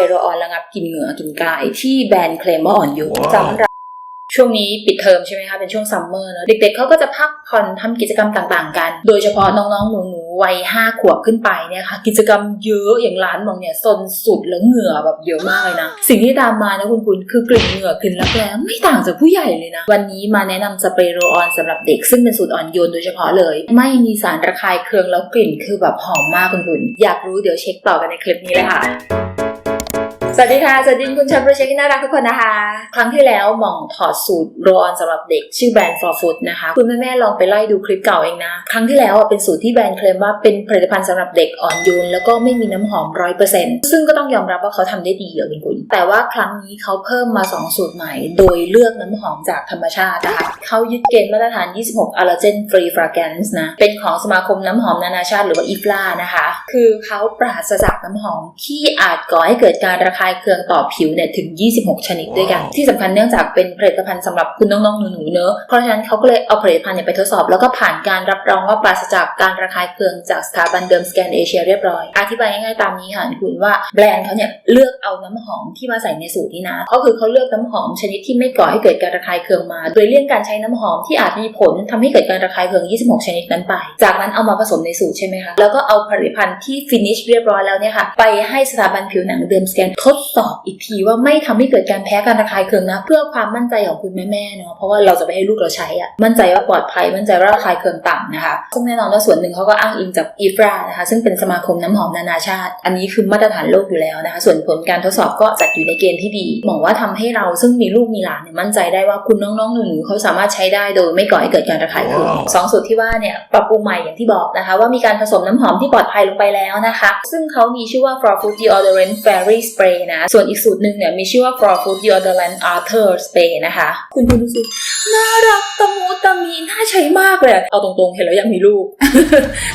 รย์โรออนระงับกลินเหงื่อ กลินกาย ที่แบรนด์เคลมว่าอ่อนโยนสำหรับช่วงนี้ปิดเทอมใช่ไหมคะ เป็นช่วงซัมเมอร์เนอะเด็กๆเขาก็จะพักผ่อนทำกิจกรรมต่างๆ กัน โดยเฉพาะน้องๆ หนูๆ วัยห้าขวบขึ้นไปเนี่ยค่ะ กิจกรรมเยอะอย่างร้านมองเนี่ยซนสุดแล้วเหงื่อแบบเยอะมากเลยนะ สิ่งที่ตามมานะคุณคุณคือกลิ่นเหงื่อกลิ่นรักแร้ไม่ต่างจากผู้ใหญ่เลยนะ วันนี้มาแนะนำสเปรย์โรลออนสำหรับเด็กซึ่งเป็นสูตรอ่อนโยนโดยเฉพาะเลย ไม่มีสารระคายเคืองแล้วกลิ่นคือแบบหอมมากคุณคุณอยากรู้เดี๋ยวเช็คต่อกันในคลิปนี้เลยค่ะ สวัสดีค่ะ สวัสดีคุณชาวโปรเจกต์ที่น่ารักทุกคนนะคะ ครั้งที่แล้วหม่องถอดสูตรโรออนสำหรับเด็กชื่อแบรนด์ for food นะคะ คุณแม่ๆลองไปไล่ดูคลิปเก่าเองนะ ครั้งที่แล้วอะเป็นสูตรที่แบรนด์เคลมว่าเป็นผลิตภัณฑ์สำหรับเด็กอ่อนโยนแล้วก็ไม่มีน้ำหอมร้อยเปอร์เซ็นต์ซึ่งก็ต้องยอมรับว่าเขาทำได้ดีอะคุณคุณ แต่ว่าครั้งนี้เขาเพิ่มมา 2 สูตรใหม่ โดยเลือกน้ำหอมจากธรรมชาตินะคะเขายึดเกณฑ์มาตรฐาน 26 allergen free fragrance นะ เป็นของสมาคมน้ำหอมนานาชาติหรือว่า IFLA นะคะ คือเขาปราศจากน้ำหอมที่อาจก่อให้เกิดการระคายเคืองต่อผิวเนี่ยถึง 26 ชนิดด้วยกัน ที่สำคัญเนื่องจากเป็นผลิตภัณฑ์สำหรับคุณน้องๆหนูๆเนอะเพราะฉะนั้นเขาก็เลยเอาผลิตภัณฑ์เนี่ยไปทดสอบ แล้วก็ผ่านการรับรองว่าปราศจากการระคายเคืองจากสถาบันเดิมสแกนเอเชียเรียบร้อย อธิบายง่ายๆตามนี้ค่ะคุณว่าแบรนด์เขาเนี่ยเลือกเอาน้ำหอมที่มาใส่ในสูตรนี้นะก็คือเขาเลือกน้ำหอมชนิดที่ไม่ก่อให้เกิดการระคายเคืองมา โดยเลี่ยงการใช้น้ำหอมที่อาจมีผลทำให้เกิดการระคายเคือง 26 ชนิดนั้นไป จากนั้นเอามาผสมในสูตรใช่ไหมคะ แล้วก็เอาผลิตภัณฑ์ที่ฟินิชเรียบร้อยแล้วเนี่ยค่ะ ไปให้สถาบันผิวหนังเดิมสแกนทดสอบอีกทีว่าไม่ทำให้เกิดการแพ้การระคายเคืองนะ เพื่อความมั่นใจของคุณแม่ๆเนาะเพราะว่าเราจะไปให้ลูกเราใช้อะมั่นใจว่าปลอดภัยมั่นใจว่าระคายเคืองต่ำนะคะซึ่งแน่นอนว่าส่วนหนึ่งเขาก็อ้างอิงจากอีฟรานะคะซึ่งเป็นสมาคมน้ำหอมนานาชาติ อันนี้คือมาตรฐานโลกอยู่แล้วนะคะ ส่วนผลการทดสอบก็จัดอยู่ในเกณฑ์ที่ดีหมองว่าทำให้เราซึ่งมีลูกมีหลานเนี่ยมั่นใจได้ว่าคุณน้องๆหนูๆเขาสามารถใช้ได้โดยไม่ก่อให้เกิดการระคายเคืองสองสูตรที่ว่าเนี่ยปรับปรุงใหม่อย่างที่บอกนะคะ ว่ามีการผสมน้ำหอมที่ปลอดภัยลงไปแล้วนะคะ ซึ่งเขามีชื่อว่า For Food Deodorant Fairy Spray นะ ส่วนอีกสูตรหนึ่งเนี่ยมีชื่อว่า For Food Deodorant Arthur Spray นะคะ คุณคุณดูสิน่ารักตะมูตะมีน่าใช้มากเลย เอาตรงๆ เห็นแล้วยังมีลูก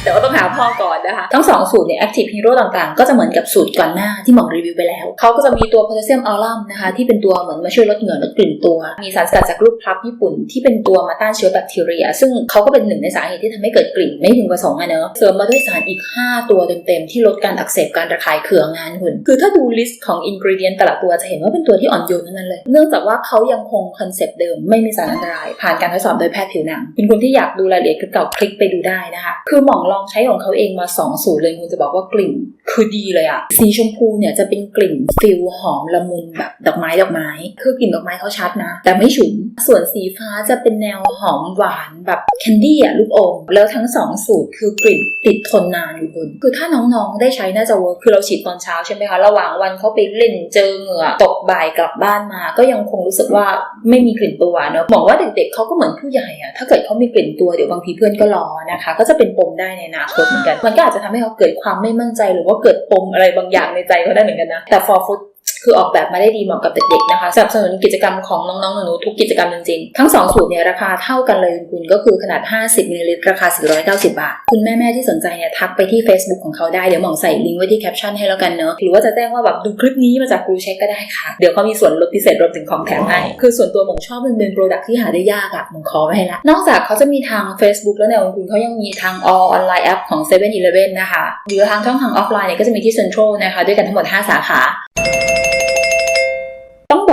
แต่ว่าต้องหาพ่อก่อนนะคะ ทั้งสองสูตรเนี่ย Active Hero ต่างๆ ก็จะเหมือนกับสูตรก่อนหน้าที่หมอรีวิวไปแล้ว เขาก็จะมีตัวโพแทสเซียมอัลลัมนะคะ ที่เป็นตัวเหมือนมาช่วยลดเหงื่อลดกลิ่นตัว มีสารสกัดจากลูกพลับญี่ปุ่นที่เป็นตัวมาต้านเชื้อแบคทีเรีย ซึ่งเขาก็เป็นหนึ่งในสาเหตุที่ทำให้เกิดกลิ่นไม่พึงประสงค์อะเนอะเสริมมาด้วยสารอีก 5 ตัวเต็มๆที่ลดการอักเสบการระคายเคืองงานคุณคือถ้าดูลิสต์ของอินกริเดียนแต่ละตัวจะเห็นว่าเป็นตัวที่อ่อนโยนทั้งนั้นเลย เนื่องจากว่าเขายังคงคอนเซปต์เดิมไม่มีสารอันตราย ผ่านการทดสอบโดยแพทย์ผิวหนัง เป็นคนที่อยากดูรายละเอียดคลิปเก่าคลิกไปดูได้นะคะ คือหม่องลองใช้ของเขาเองมา2สูตรเลยคุณจะบอกว่ากลิ่น คือดีเลยอะสีชมพูเนี่ยจะเป็นกลิ่นฟิลหอมละมุนแบบดอกไม้ดอกไม้ คือกลิ่นดอกไม้เขาชัดนะ แต่ไม่ฉุน ส่วนสีฟ้าจะเป็นแนวหอมหวานแบบแคนดี้อะลูกอม แล้วทั้งสองสูตรคือกลิ่นติดทนนานอยู่คุณคือถ้าน้องๆได้ใช้น่าจะเวิร์คคือเราฉีดตอนเช้าใช่ไหมคะ ระหว่างวันเขาไปเล่นเจอเหงื่อตกบ่ายกลับบ้านมา ก็ยังคงรู้สึกว่าไม่มีกลิ่นตัวเนอะบอกว่าเด็กๆเขาก็เหมือนผู้ใหญ่อะถ้าเกิดเขามีกลิ่นตัวเดี๋ยวบางทีเพื่อนก็รอนะคะ ก็จะเป็นปมได้ในอนาคตเหมือนกัน มันก็อาจจะทำให้เขาเกิดความไม่มั่นใจหรือว่าเกิดปมอะไรบางอย่างในใจเขาได้เหมือนกันนะ แต่ for food คือออกแบบมาได้ดีเหมาะกับเด็กๆนะคะสนับสนุนกิจกรรมของน้องๆหนูๆทุกกิจกรรมจริงๆ ทั้ง 2 สูตรเนี่ยราคาเท่ากันเลยคุณก็คือขนาด 50มิลลิลิตรราคา 490 บาท คุณแม่ๆที่สนใจเนี่ยทักไปที่ Facebook ของเขาได้เดี๋ยวหมองใส่ลิงก์ไว้ที่แคปชั่นให้แล้วกันเนอะหรือว่าจะแจ้งว่าแบบดูคลิปนี้มาจากกูเช็คก็ได้ค่ะเดี๋ยวเขามีส่วนลดพิเศษรวมถึงของแถมให้คือส่วนตัวหมองชอบมันเป็นโปรดักที่หาได้ยากอะหมองขอไว้ให้ละนอกจากเขาจะมีทาง Facebook แล้วเนี่ยคุณเขายังมีทาง all online app ของ7 e เ e ่ e อนะคะหรือทางช่องทางออฟไลน์เนี่ยก็จะมีที่ Central นะคะด้วยกันทั้งหมด 5 สาขา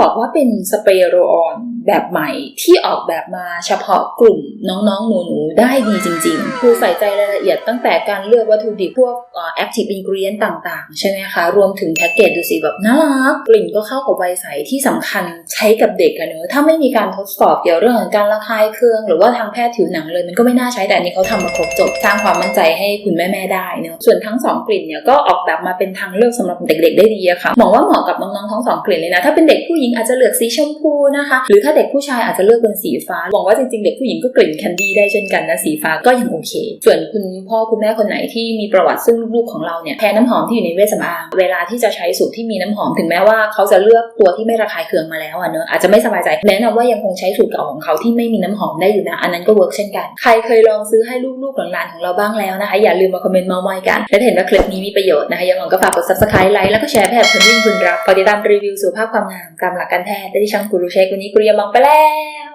บอกว่าเป็นสเปรย์โรออนแบบใหม่ที่ออกแบบมาเฉพาะกลุ่มน้องๆ หนูๆ ได้ดีจริงๆ คือใส่ใจรายละเอียดตั้งแต่การเลือกวัตถุดิบพวกเอ่อ active ingredient ต่างๆ ใช่ไหมคะ รวมถึงแพ็กเกจดูสิแบบน่ารัก กลิ่นก็เข้ากับวัยใสที่สำคัญใช้กับเด็กอะเนอะถ้าไม่มีการทดสอบเกี่ยวเรื่องของการระคายเคือง หรือว่าทางแพทย์ผิวหนังเลยมันก็ไม่น่าใช้แต่อันนี้เขาทำมาครบจบสร้างความมั่นใจให้คุณแม่ๆได้เนอะส่วนทั้งสองกลิ่นเนี่ยก็ออกแบบมาเป็นทางเลือกสำหรับเด็กๆ ได้ดีอะค่ะหมอว่าเหมาะกับน้องๆทั้งสองกลิ่นเลยนะถ้าเป็นเด็กผู้หญิงอาจจะเลือกสีชมพูนะคะ หรือถ้าเด็กผู้ชายอาจจะเลือกเป็นสีฟ้าหวังว่าจริงๆ เด็กผู้หญิงก็กลิ่นแคนดี้ได้เช่นกันนะสีฟ้าก็ยังโอเค ส่วนคุณพ่อคุณแม่คนไหนที่มีประวัติซึ่งลูกของเราเนี่ยแพ้น้ำหอมที่อยู่ในเวชสำอางเวลาที่จะใช้สูตรที่มีน้ำหอมถึงแม้ว่าเขาจะเลือกตัวที่ไม่ระคายเคืองมาแล้วอะเนอะอาจจะไม่สบายใจแนะนำว่ายังคงใช้สูตรเก่าของเขาที่ไม่มีน้ำหอมได้อยู่นะอันนั้นก็เวิร์กเช่นกัน ใครเคยลองซื้อให้ลูกๆหลานๆของเราบ้างแล้วนะคะ อย่าลืมมาคอมเมนต์มาท์มอยกัน และเห็นว่าคลิปนี้มีประโยชน์นะคะยังไงก็ฝากกด subscribe ไลค์แล้วก็แชร์ให้กับคนที่คุณรักติดตามรีวิวสุขภาพความงามตามหลักการแพทย์ได้ที่ช่องกูรูเช็ควันนี้กูรูยามองไปแล้ว